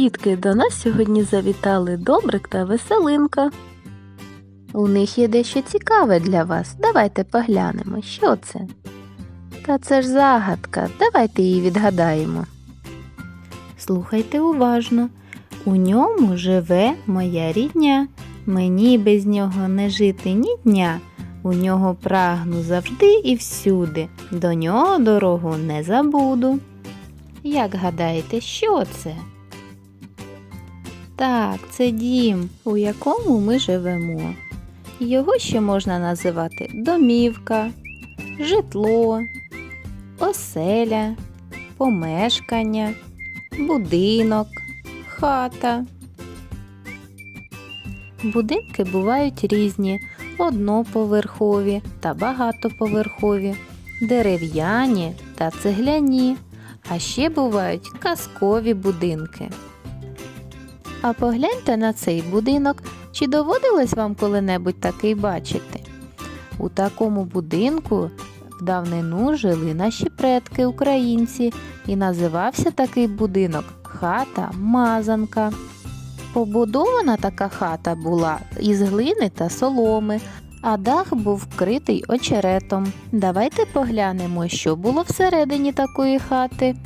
Дітки, до нас сьогодні завітали Добрик та Веселинка. У них є дещо цікаве для вас. Давайте поглянемо, що це. Та це ж загадка, давайте її відгадаємо. Слухайте уважно. У ньому живе моя рідня. Мені без нього не жити ні дня. У нього прагну завжди і всюди. До нього дорогу не забуду. Як гадаєте, що це? Так, це дім, у якому ми живемо. Його ще можна називати домівка, житло, оселя, помешкання, будинок, хата. Будинки бувають різні, одноповерхові та багатоповерхові, дерев'яні та цегляні, а ще бувають казкові будинки. А погляньте на цей будинок, чи доводилось вам коли-небудь такий бачити? У такому будинку в давнину жили наші предки українці, і називався такий будинок хата Мазанка. Побудована така хата була із глини та соломи, а дах був вкритий очеретом. Давайте поглянемо, що було всередині такої хати.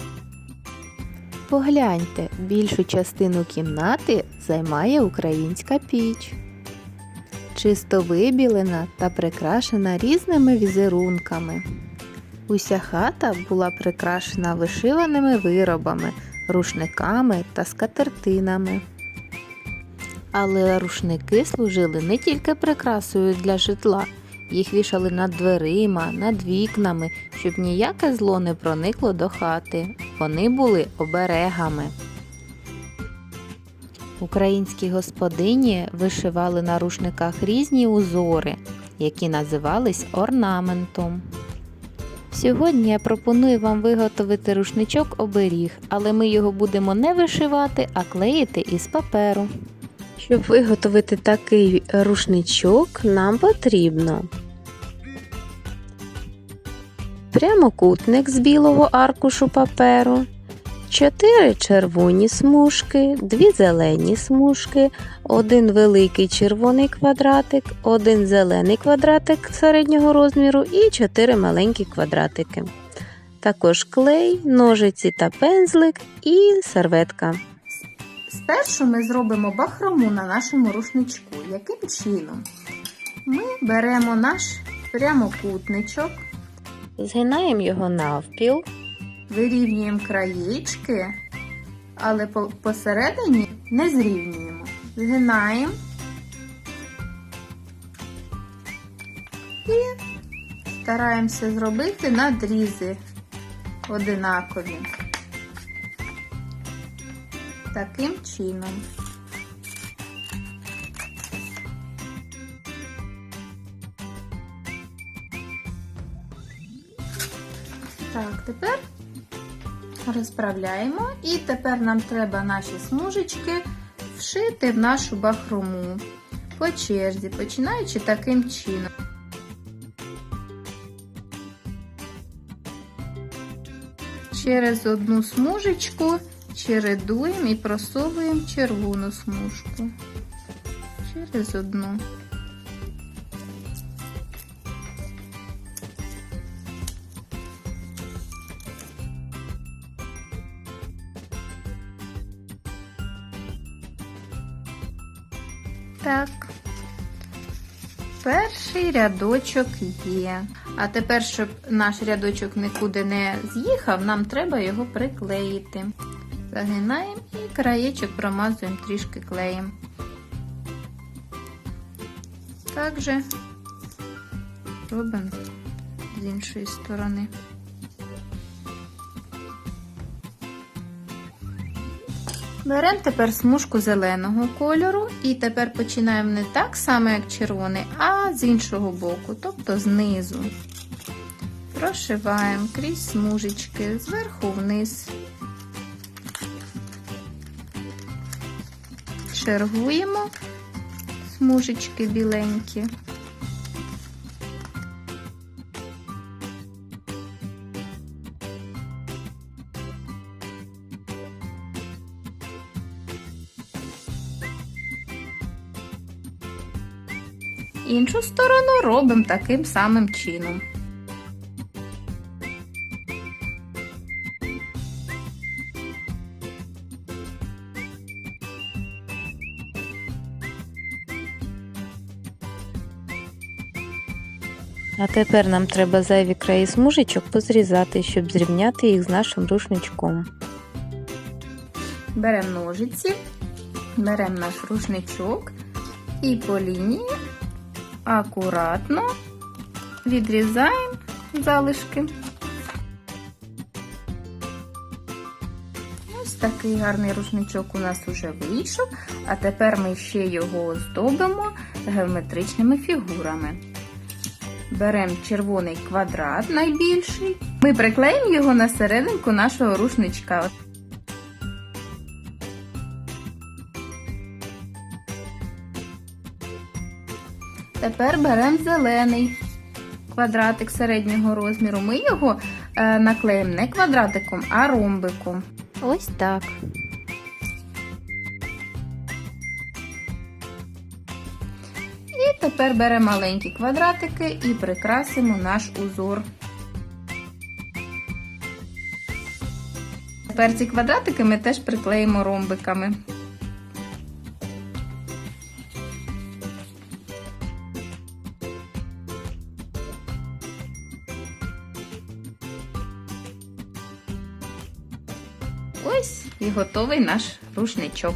Погляньте, більшу частину кімнати займає українська піч. Чисто вибілена та прикрашена різними візерунками. Уся хата була прикрашена вишиваними виробами, рушниками та скатертинами. Але рушники служили не тільки прикрасою для житла, їх вішали над дверима, над вікнами, щоб ніяке зло не проникло до хати. Вони були оберегами. Українські господині вишивали на рушниках різні узори, які називались орнаментом. Сьогодні я пропоную вам виготовити рушничок оберіг, але ми його будемо не вишивати, а клеїти із паперу. Щоб виготовити такий рушничок, нам потрібно прямокутник з білого аркушу паперу, 4 червоні смужки, 2 зелені смужки, один великий червоний квадратик, один зелений квадратик середнього розміру і 4 маленькі квадратики. Також клей, ножиці та пензлик і серветка. Спершу ми зробимо бахрому на нашому рушничку. Яким чином? Ми беремо наш прямокутничок, Згинаємо його навпіл. вирівнюємо краєчки, але посередині не зрівнюємо. Згинаємо і стараємося зробити надрізи одинакові. Таким чином. Так, тепер розправляємо і тепер нам треба наші смужечки вшити в нашу бахрому по черзі, починаючи таким чином. Через одну смужечку чередуємо і просовуємо червону смужку. Через одну. Так. Перший рядочок є. А тепер, щоб наш рядочок нікуди не з'їхав, нам треба його приклеїти. Загинаємо і краєчок промазуємо трішки клеєм. Так же робимо з іншої сторони. Беремо тепер смужку зеленого кольору і тепер починаємо не так само, як червоний, а з іншого боку, тобто знизу. Прошиваємо крізь смужечки зверху вниз. Чергуємо смужечки біленькі. Іншу сторону робимо таким самим чином. А тепер нам треба зайві краї смужечок позрізати, щоб зрівняти їх з нашим рушничком. Беремо ножиці, беремо наш рушничок і по лінії акуратно відрізаємо залишки. Ось такий гарний рушничок у нас уже вийшов, а тепер ми ще його оздобимо геометричними фігурами. Беремо червоний квадрат найбільший. Ми приклеїмо його на серединку нашого рушничка. Тепер беремо зелений квадратик середнього розміру. Ми його е, наклеїмо не квадратиком, а ромбиком. Ось так. І тепер беремо маленькі квадратики і прикрасимо наш узор. Тепер ці квадратики ми теж приклеїмо ромбиками. Ось і готовий наш рушничок.